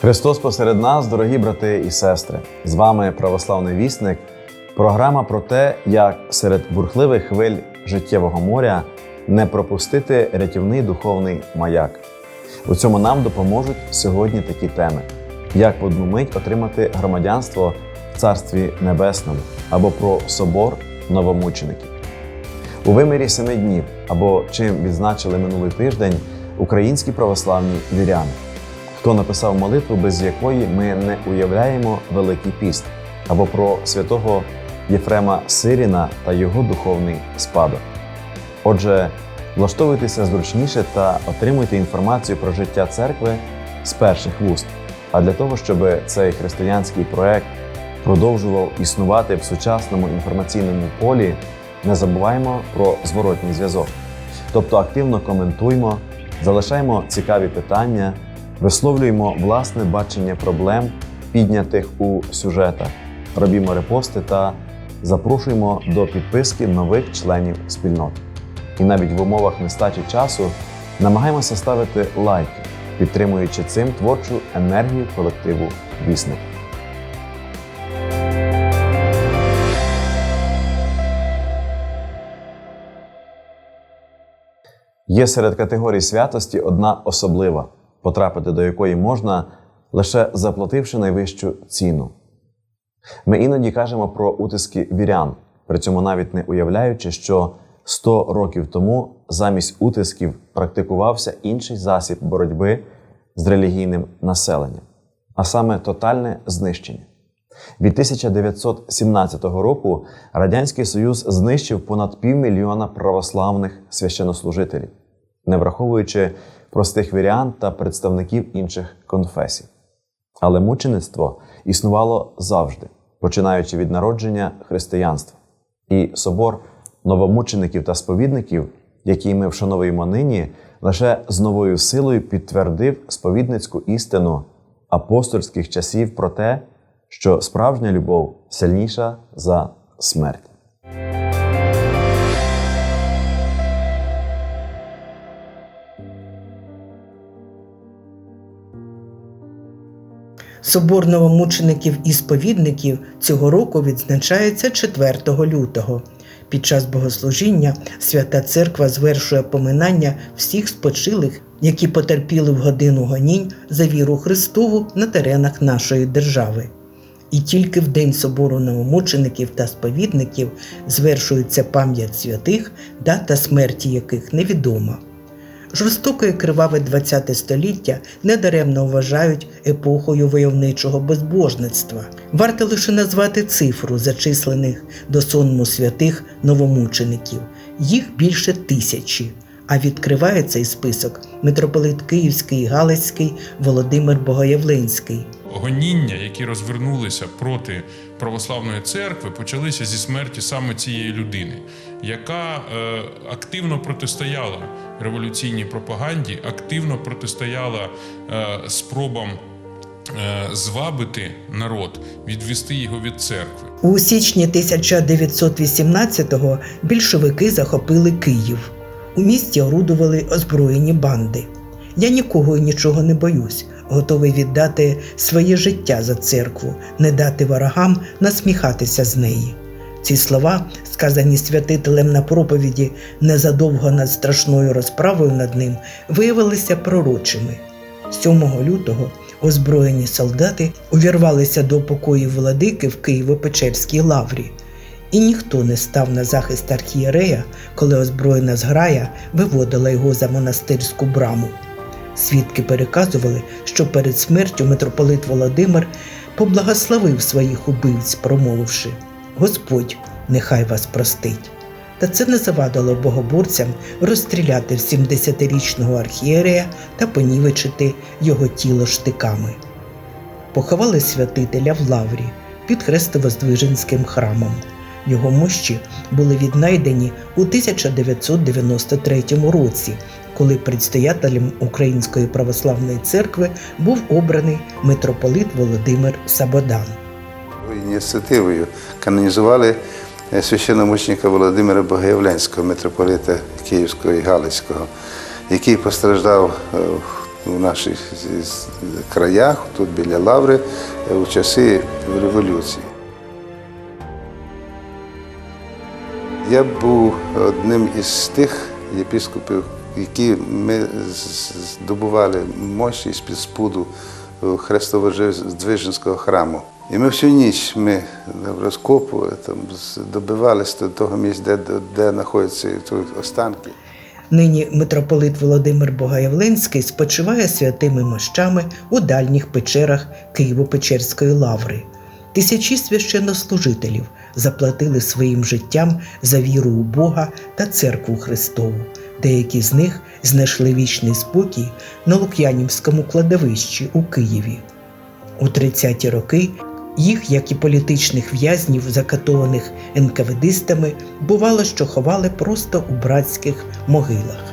Христос посеред нас, дорогі брати і сестри. З вами православний вісник. Програма про те, як серед бурхливих хвиль життєвого моря не пропустити рятівний духовний маяк. У цьому нам допоможуть сьогодні такі теми: як в одну мить отримати громадянство в Царстві Небесному або про собор новомучеників. У вимірі семи днів або чим відзначили минулий тиждень українські православні віряни. Хто написав молитву, без якої ми не уявляємо Великий піст, або про святого Єфрема Сиріна та його духовний спадок. Отже, влаштовуйтеся зручніше та отримуйте інформацію про життя церкви з перших вуст. А для того, щоб цей християнський проект продовжував існувати в сучасному інформаційному полі, не забуваємо про зворотній зв'язок. Тобто активно коментуймо, залишаємо цікаві питання, висловлюємо власне бачення проблем, піднятих у сюжетах, робімо репости та запрошуємо до підписки нових членів спільноти. І навіть в умовах нестачі часу намагаємося ставити лайки, підтримуючи цим творчу енергію колективу Вісник. Є серед категорій святості одна особлива, потрапити до якої можна лише заплативши найвищу ціну. Ми іноді кажемо про утиски вірян, при цьому навіть не уявляючи, що 100 років тому замість утисків практикувався інший засіб боротьби з релігійним населенням, а саме тотальне знищення. Від 1917 року Радянський Союз знищив понад півмільйона православних священнослужителів, не враховуючи простих вірян та представників інших конфесій. Але мучеництво існувало завжди, починаючи від народження християнства. І собор новомучеників та сповідників, який ми вшановуємо нині, лише з новою силою підтвердив сповідницьку істину апостольських часів про те, що справжня любов сильніша за смерть. Собор новомучеників і сповідників цього року відзначається 4 лютого. Під час богослужіння Свята Церква звершує поминання всіх спочилих, які потерпіли в годину гонінь за віру Христову на теренах нашої держави. І тільки в день собору новомучеників та сповідників звершується пам'ять святих, дата смерті яких невідома. Жорстоке і криваве ХХ століття недаремно вважають епохою войовничого безбожництва. Варто лише назвати цифру зачислених до сонму святих новомучеників. Їх більше тисячі. А відкриває цей список митрополит Київський Галицький Володимир Богоявленський. Гоніння, які розвернулися проти православної церкви, почалися зі смерті саме цієї людини, яка е, активно протистояла революційній пропаганді, активно протистояла е, спробам е, звабити народ, відвести його від церкви. У січні 1918-го більшовики захопили Київ. У місті орудували озброєні банди. Я нікого і нічого не боюсь, готовий віддати своє життя за церкву, не дати ворогам насміхатися з неї. Ці слова, сказані святителем на проповіді незадовго над страшною розправою над ним, виявилися пророчими. 7 лютого озброєні солдати увірвалися до покоїв владики в Києво-Печерській лаврі. І ніхто не став на захист архієрея, коли озброєна зграя виводила його за монастирську браму. Свідки переказували, що перед смертю митрополит Володимир поблагословив своїх убивць, промовивши Господь, нехай вас простить. Та це не завадило богоборцям розстріляти 70-річного архієрея та понівечити його тіло штиками. Поховали святителя в лаврі під Хрестово-Здвиженським храмом. Його мощі були віднайдені у 1993 році, коли предстоятелем Української православної церкви був обраний митрополит Володимир Сабодан. Ініціативою канонізували е, священномученика Володимира Богоявленського, митрополита Київського і Галицького, який постраждав е, в наших краях, тут біля Лаври, е, у часи революції. Я був одним із тих єпископів, які ми здобували мощі з-під спуду Хрестово-Здвиженського храму. І ми всю ніч ми розкопували, там, з- добивалися до того місця, де, де знаходяться останки. Нині митрополит Володимир Богоявленський спочиває святими мощами у дальніх печерах Києво-Печерської лаври. Тисячі священнослужителів заплатили своїм життям за віру у Бога та церкву Христову. Деякі з них знайшли вічний спокій на Лук'янівському кладовищі у Києві. У 30-ті роки їх, як і політичних в'язнів, закатованих НКВДистами, бувало, що ховали просто у братських могилах.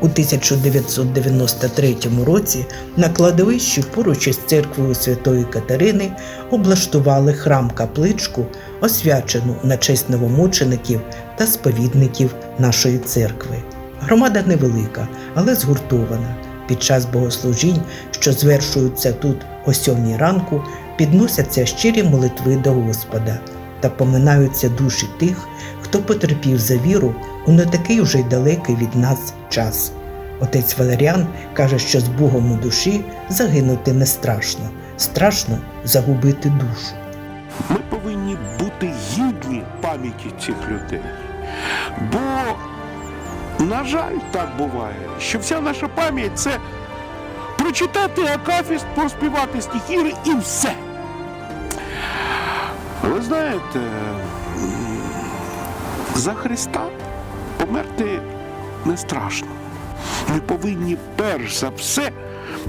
У 1993 році на кладовищі поруч із церквою Святої Катерини облаштували храм-капличку, освячену на честь новомучеників та сповідників нашої церкви. Громада невелика, але згуртована. Під час богослужінь, що звершуються тут о сьомій ранку, підносяться щирі молитви до Господа та поминаються душі тих, хто потерпів за віру у не такий уже й далекий від нас час. Отець Валеріан каже, що з Богом у душі загинути не страшно, страшно загубити душу. Ми повинні бути гідні пам'яті цих людей. Бо, на жаль, так буває, що вся наша пам'ять це прочитати акафіст, проспівати стихіри і все. Ви знаєте, за Христа померти не страшно. Ми повинні перш за все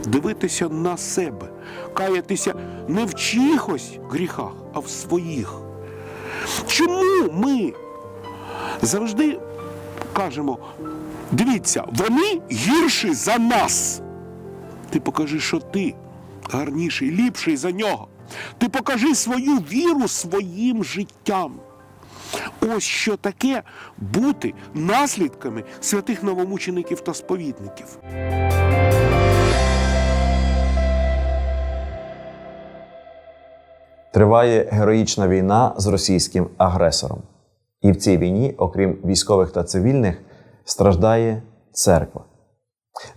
дивитися на себе, каятися не в чиїхось гріхах, а в своїх. Чому ми завжди кажемо, дивіться, вони гірші за нас. Ти покажи, що ти гарніший, ліпший за нього. Ти покажи свою віру своїм життям. Ось що таке бути наслідками святих новомучеників та сповідників. Триває героїчна війна з російським агресором. І в цій війні, окрім військових та цивільних, страждає церква.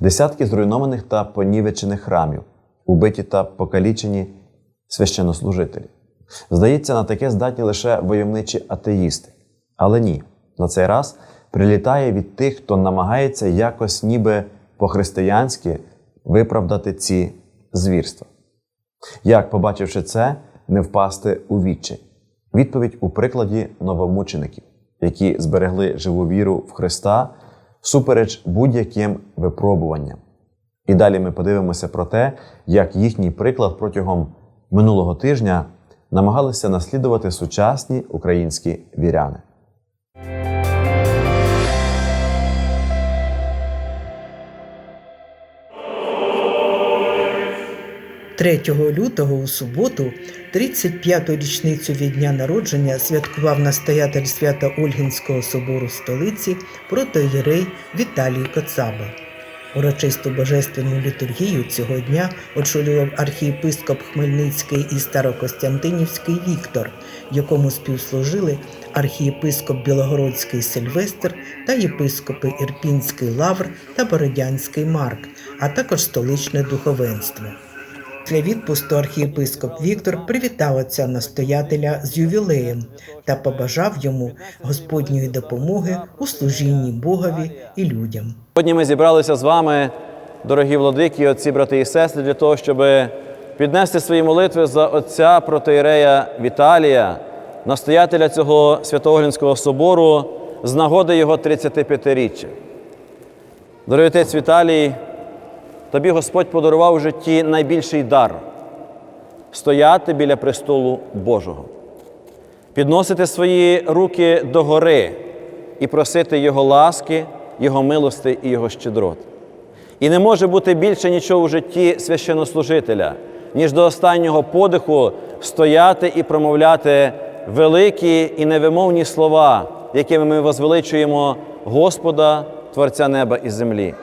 Десятки зруйнованих та понівечених храмів, убиті та покалічені священнослужителі. Здається, на таке здатні лише войовничі атеїсти. Але ні, на цей раз прилітає від тих, хто намагається якось ніби по-християнськи виправдати ці звірства. Як, побачивши це, не впасти у відчай? Відповідь у прикладі новомучеників, які зберегли живу віру в Христа всупереч будь-яким випробуванням. І далі ми подивимося про те, як їхній приклад протягом минулого тижня намагалися наслідувати сучасні українські віряни. 3 лютого у суботу, 35-ту річницю від дня народження, святкував настоятель свято Ольгінського собору столиці протоєрей Віталій Коцаба. Урочисту божественну літургію цього дня очолював архієпископ Хмельницький і Старокостянтинівський Віктор, якому співслужили архієпископ Білогородський Сильвестр та єпископи Ірпінський Лавр та Бородянський Марк, а також столичне духовенство. Після відпусту архієпископ Віктор привітав отця настоятеля з ювілеєм та побажав йому Господньої допомоги у служінні Богові і людям. Сьогодні ми зібралися з вами, дорогі владики, отці, брати і сестри, для того, щоб піднести свої молитви за отця протоєрея Віталія, настоятеля цього Святоглінського собору з нагоди його 35-річчя. Дорогий отець Віталій, тобі Господь подарував у житті найбільший дар стояти біля престолу Божого, підносити свої руки до гори і просити Його ласки, Його милости і Його щедрот. І не може бути більше нічого у житті священнослужителя, ніж до останнього подиху стояти і промовляти великі і невимовні слова, якими ми возвеличуємо Господа, Творця неба і землі.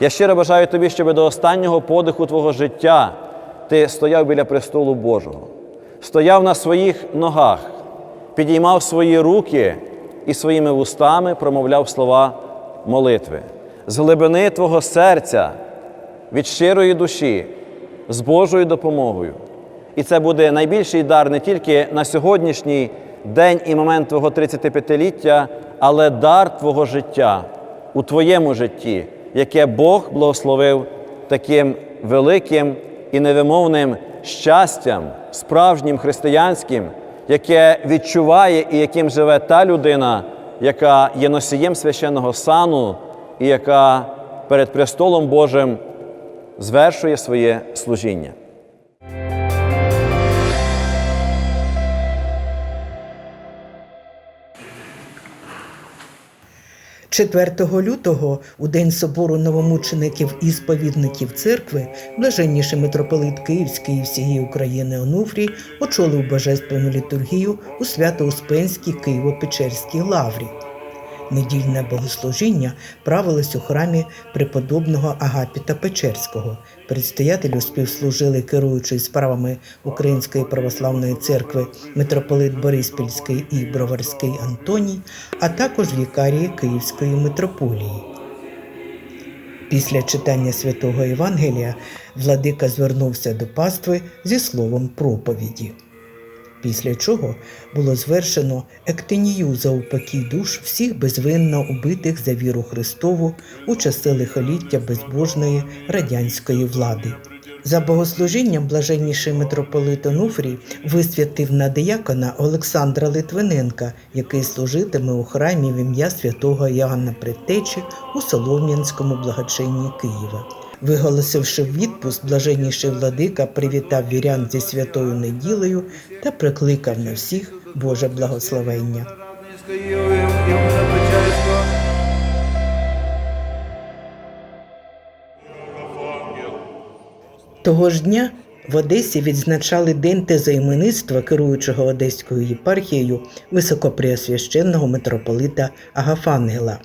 Я щиро бажаю тобі, щоб до останнього подиху твого життя ти стояв біля престолу Божого, стояв на своїх ногах, підіймав свої руки і своїми вустами промовляв слова молитви. З глибини твого серця, від щирої душі, з Божою допомогою. І це буде найбільший дар не тільки на сьогоднішній день і момент твого 35-ліття, але дар твого життя у твоєму житті, яке Бог благословив таким великим і невимовним щастям, справжнім християнським, яке відчуває і яким живе та людина, яка є носієм священного сану і яка перед престолом Божим звершує своє служіння. 4 лютого, у день собору новомучеників і сповідників церкви, блаженніший митрополит Київський і всієї України Онуфрій очолив божественну літургію у Свято-Успенській Києво-Печерській лаврі. Недільне богослужіння правилось у храмі преподобного Агапіта Печерського. Предстоятелю співслужили керуючий справами Української православної церкви митрополит Бориспільський і Броварський Антоній, а також вікарії Київської митрополії. Після читання святого Євангелія владика звернувся до пастви зі словом проповіді. Після чого було звершено ектинію за упокій душ всіх безвинно убитих за віру Христову у часи лихоліття безбожної радянської влади. За богослужінням блаженніший митрополит Онуфрій висвятив на диякона Олександра Литвиненка, який служитиме у храмі в ім'я святого Іоанна Предтечі у Солом'янському благочинні Києва. Виголосивши відпуск, блаженніший владика привітав вірян зі святою неділею та прикликав на всіх Боже благословення. Того ж дня в Одесі відзначали День тезоіменництва керуючого Одеською єпархією високопреосвященного митрополита Агафангела.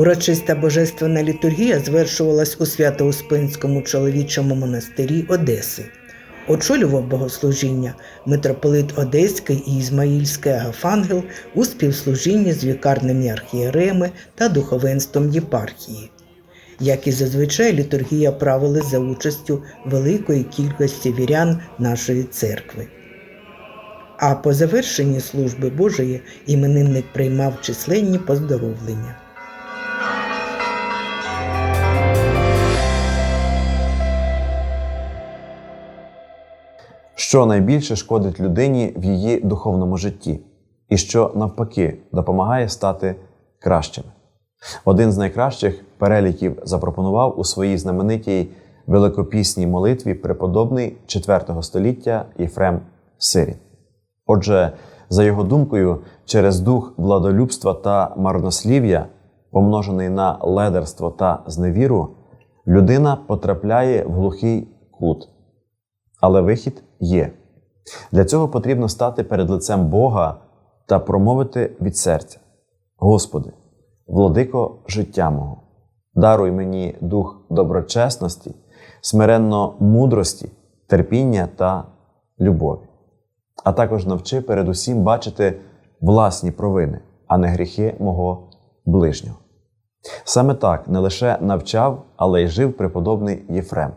Урочиста божественна літургія звершувалась у Свято-Успенському чоловічому монастирі Одеси. Очолював богослужіння митрополит Одеський і Ізмаїльський Агафангел у співслужінні з вікарними архієреями та духовенством єпархії. Як і зазвичай, літургія правили за участю великої кількості вірян нашої церкви. А по завершенні служби Божої іменинник приймав численні поздоровлення. Що найбільше шкодить людині в її духовному житті, і що навпаки допомагає стати кращими. Один з найкращих переліків запропонував у своїй знаменитій великопісній молитві преподобний IV століття Єфрем Сирін. Отже, за його думкою, через дух владолюбства та марнослів'я, помножений на ледерство та зневіру, людина потрапляє в глухий кут. Але вихід є. Для цього потрібно стати перед лицем Бога та промовити від серця: Господи, владико життя мого, даруй мені дух доброчесності, смиренно мудрості, терпіння та любові. А також навчи передусім бачити власні провини, а не гріхи мого ближнього. Саме так не лише навчав, але й жив преподобний Єфрем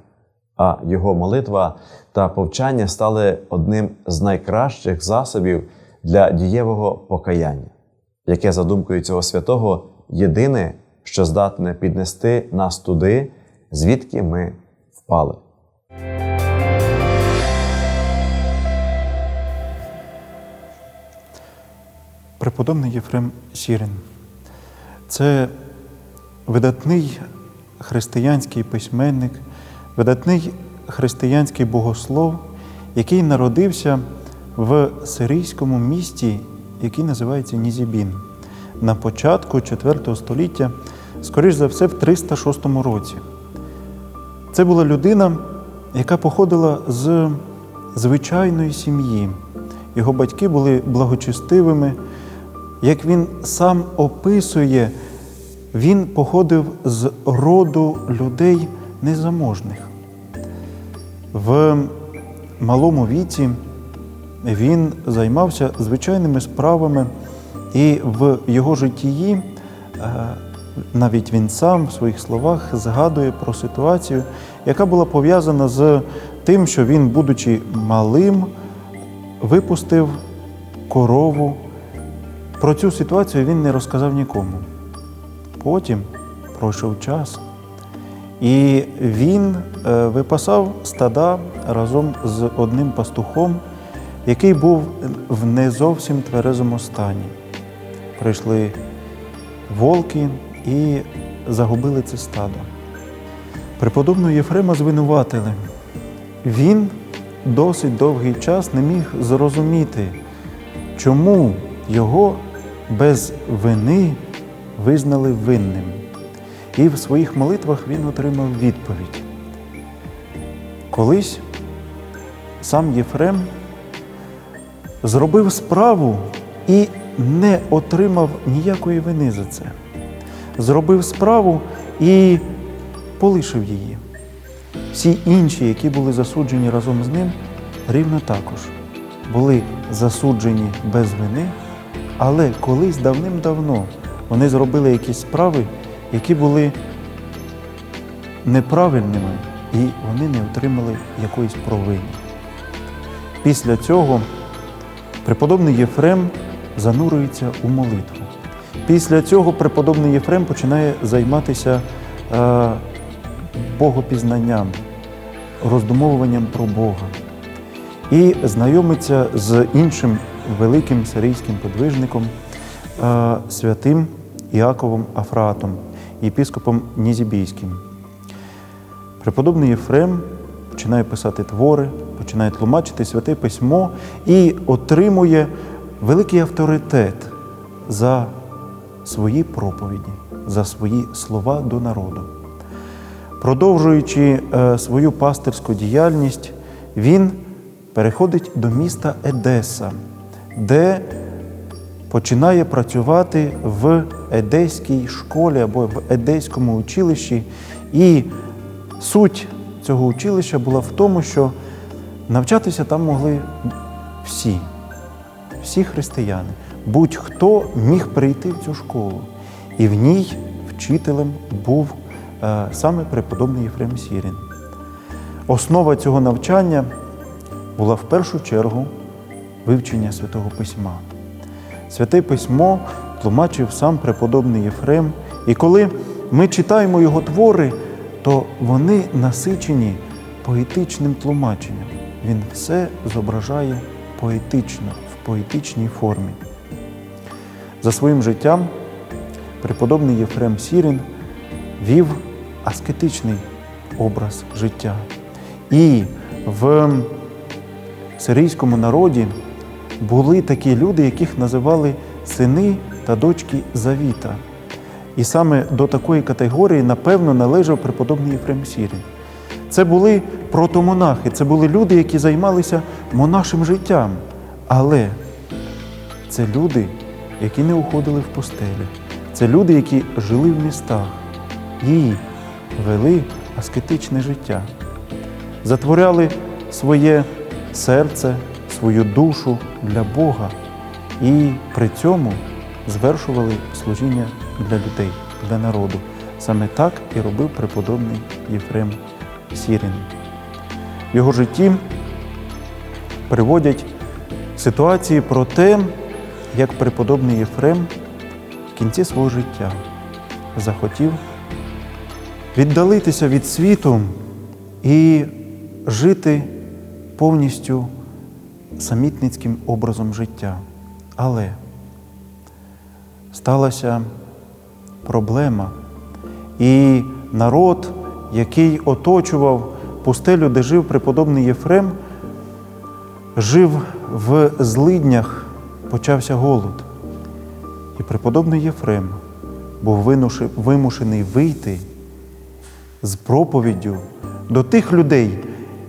а його молитва та повчання стали одним з найкращих засобів для дієвого покаяння, яке, за думкою цього святого, єдине, що здатне піднести нас туди, звідки ми впали. Преподобний Єфрем Сірин. Це видатний християнський письменник, видатний християнський богослов, який народився в сирійському місті, який називається Нізібін, на початку IV століття, скоріш за все, в 306 році. Це була людина, яка походила з звичайної сім'ї. Його батьки були благочестивими. Як він сам описує, він походив з роду людей незаможних. В малому віці він займався звичайними справами, і в його житті е, навіть він сам в своїх словах згадує про ситуацію, яка була пов'язана з тим, що він, будучи малим, випустив корову. Про цю ситуацію він не розказав нікому. Потім пройшов час, і він е, випасав стада разом з одним пастухом, який був в не зовсім тверезому стані. Прийшли волки і загубили це стадо. Преподобного Єфрема звинуватили. Він досить довгий час не міг зрозуміти, чому його без вини визнали винним. І в своїх молитвах він отримав відповідь. Колись сам Єфрем зробив справу і не отримав ніякої вини за це. Зробив справу і полишив її. Всі інші, які були засуджені разом з ним, рівно також були засуджені без вини, але колись давним-давно вони зробили якісь справи, які були неправильними, і вони не отримали якоїсь провини. Після цього преподобний Єфрем занурюється у молитву. Після цього преподобний Єфрем починає займатися е, богопізнанням, роздумовуванням про Бога і знайомиться з іншим великим сирійським подвижником, е, святим Іаковом Афратом, єпіскопом Нізібійським. Преподобний Єфрем починає писати твори, починає тлумачити святе письмо і отримує великий авторитет за свої проповіді, за свої слова до народу. Продовжуючи е, свою пастирську діяльність, він переходить до міста Едеса, де починає працювати в едеській школі або в едеському училищі. І суть цього училища була в тому, що навчатися там могли всі, всі християни. Будь-хто міг прийти в цю школу. І в ній вчителем був е, саме преподобний Єфрем Сірін. Основа цього навчання була в першу чергу вивчення Святого Письма. Святе Письмо тлумачив сам преподобний Єфрем, і коли ми читаємо його твори, то вони насичені поетичним тлумаченням. Він все зображає поетично, в поетичній формі. За своїм життям преподобний Єфрем Сірін вів аскетичний образ життя. І в сирійському народі були такі люди, яких називали сини та дочки Завіта. І саме до такої категорії, напевно, належав преподобний Єфрем Сірін. Це були протомонахи, це були люди, які займалися монашим життям. Але це люди, які не уходили в постелі. Це люди, які жили в містах і вели аскетичне життя, затворяли своє серце, свою душу для Бога і при цьому звершували служіння для людей, для народу. Саме так і робив преподобний Єфрем Сірін. В його житті приводять ситуації про те, як преподобний Єфрем в кінці свого життя захотів віддалитися від світу і жити повністю самітницьким образом життя. Але сталася проблема, і народ, який оточував пустелю, де жив преподобний Єфрем, жив в злиднях, почався голод. І преподобний Єфрем був вимушений вийти з проповіддю до тих людей,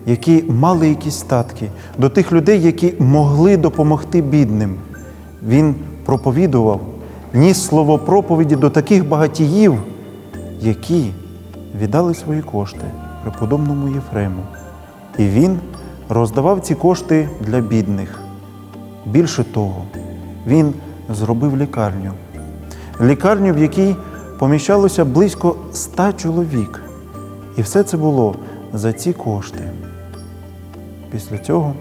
які мали якісь статки, до тих людей, які могли допомогти бідним. Він проповідував ніс слово проповіді до таких багатіїв, які віддали свої кошти преподобному Єфрему. І він роздавав ці кошти для бідних. Більше того, він зробив лікарню. Лікарню, в якій поміщалося близько ста чоловік. І все це було за ці кошти. Після цього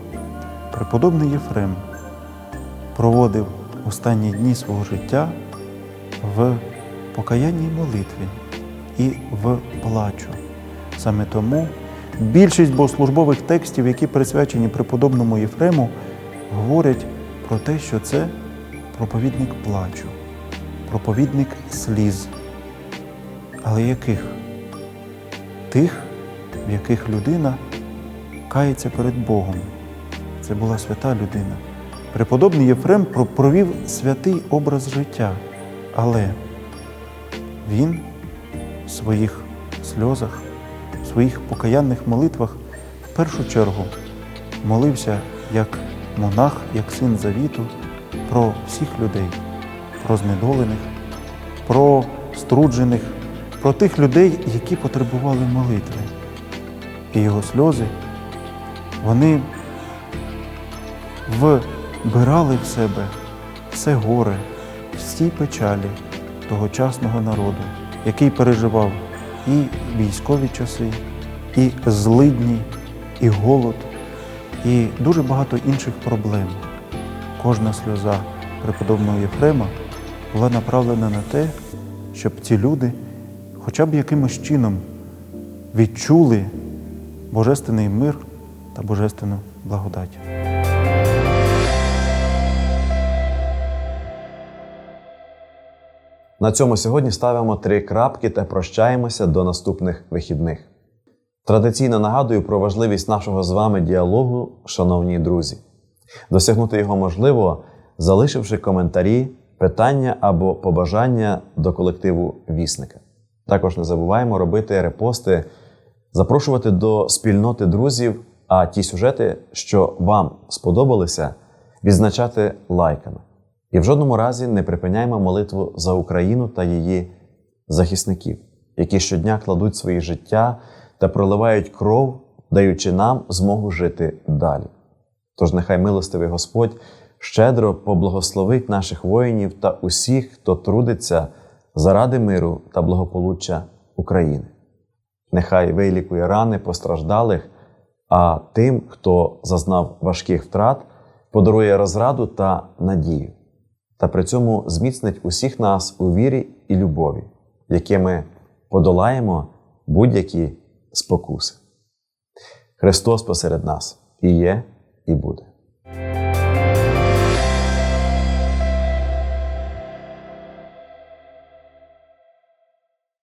преподобний Єфрем проводив останні дні свого життя в покаянній молитві і в плачу. Саме тому більшість богослужбових текстів, які присвячені преподобному Єфрему, говорять про те, що це проповідник плачу, проповідник сліз. Але яких? Тих, в яких людина кається перед Богом. Це була свята людина. Преподобний Єфрем провів святий образ життя, але він в своїх сльозах, в своїх покаянних молитвах в першу чергу молився як монах, як син завіту про всіх людей, про знедолених, про струджених, про тих людей, які потребували молитви. І його сльози, вони вбирали в себе все горе, всі печалі тогочасного народу, який переживав і військові часи, і злидні, і голод, і дуже багато інших проблем. Кожна сльоза преподобного Єфрема була направлена на те, щоб ці люди хоча б якимось чином відчули божественний мир та божественну благодать. На цьому сьогодні ставимо три крапки та прощаємося до наступних вихідних. Традиційно нагадую про важливість нашого з вами діалогу, шановні друзі. Досягнути його можливо, залишивши коментарі, питання або побажання до колективу вісника. Також не забуваємо робити репости, запрошувати до спільноти друзів, а ті сюжети, що вам сподобалися, відзначати лайками. І в жодному разі не припиняємо молитву за Україну та її захисників, які щодня кладуть свої життя та проливають кров, даючи нам змогу жити далі. Тож нехай милостивий Господь щедро поблагословить наших воїнів та усіх, хто трудиться заради миру та благополуччя України. Нехай вилікує рани постраждалих, а тим, хто зазнав важких втрат, подарує розраду та надію, та при цьому зміцнить усіх нас у вірі і любові, якими подолаємо будь-які спокуси. Христос посеред нас і є, і буде.